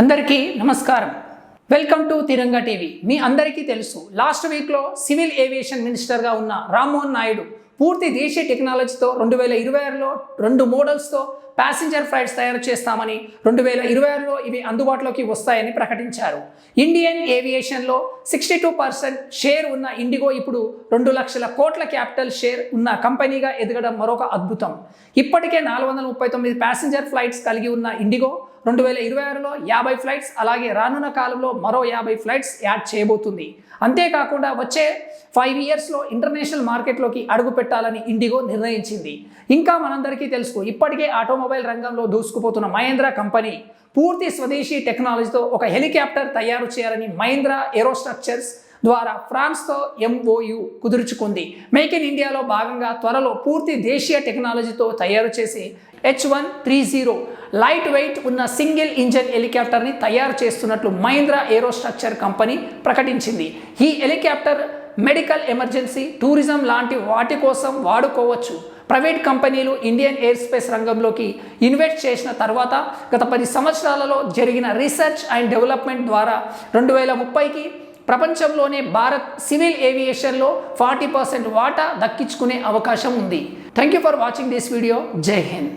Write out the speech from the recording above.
అందరికీ నమస్కారం. Welcome to Tiranga TV. మీ అందరికీ తెలుసు లాస్ట్ వీక్లో సివిల్ ఏవియేషన్ మినిస్టర్గా ఉన్న రామ్మోహన్ నాయుడు పూర్తి దేశీయ టెక్నాలజీతో రెండు వేల ఇరవై ఆరులో రెండు మోడల్స్తో ప్యాసింజర్ ఫ్లైట్స్ తయారు చేస్తామని రెండు వేల ఇరవై ఆరులో ఇవి అందుబాటులోకి వస్తాయని ప్రకటించారు. ఇండియన్ ఏవియేషన్లో సిక్స్టీ టూ పర్సెంట్ షేర్ ఉన్న ఇండిగో ఇప్పుడు రెండు లక్షల కోట్ల క్యాపిటల్ షేర్ ఉన్న కంపెనీగా ఎదగడం మరొక అద్భుతం. ఇప్పటికే నాలుగు వందల ముప్పై తొమ్మిది ప్యాసింజర్ ఫ్లైట్స్ కలిగి ఉన్న ఇండిగో రెండు వేల ఇరవై ఆరులో యాభై ఫ్లైట్స్ అలాగే రానున్న కాలంలో మరో యాభై ఫ్లైట్స్ యాడ్ చేయబోతుంది. అంతేకాకుండా వచ్చే ఫైవ్ ఇయర్స్లో ఇంటర్నేషనల్ మార్కెట్లోకి అడుగుపెట్టి పెట్టాలని ఇండిగో నిర్ణయించింది. ఇంకా మనందరికీ తెలుసు ఇప్పటికే ఆటోమొబైల్ రంగంలో దూసుకుపోతున్న మహేంద్ర కంపెనీ పూర్తి స్వదేశీ టెక్నాలజీతో ఒక హెలికాప్టర్ తయారు చేయాలని మహేంద్ర ఏరోస్ట్రక్చర్స్ ద్వారా ఫ్రాన్స్తో ఎంఓయు కుదుర్చుకుంది. మేక్ ఇన్ ఇండియాలో భాగంగా త్వరలో పూర్తి దేశీయ టెక్నాలజీతో తయారు చేసి H one three zero light weight ఉన్న సింగిల్ ఇంజన్ హెలికాప్టర్ని తయారు చేస్తున్నట్లు మహీంద్రా ఏరోస్ట్రక్చర్ కంపెనీ ప్రకటించింది. ఈ హెలికాప్టర్ మెడికల్ ఎమర్జెన్సీ టూరిజం లాంటి వాటి కోసం వాడుకోవచ్చు. ప్రైవేట్ కంపెనీలు ఇండియన్ ఎయిర్ స్పేస్ రంగంలోకి ఇన్వెస్ట్ చేసిన తర్వాత గత పది సంవత్సరాలలో జరిగిన రీసెర్చ్ అండ్ డెవలప్మెంట్ ద్వారా రెండు వేల ముప్పైకి ప్రపంచంలోనే భారత్ సివిల్ ఏవియేషన్లో ఫార్టీ పర్సెంట్ వాటా దక్కించుకునే అవకాశం ఉంది. Thank you for watching this video. జై హింద్.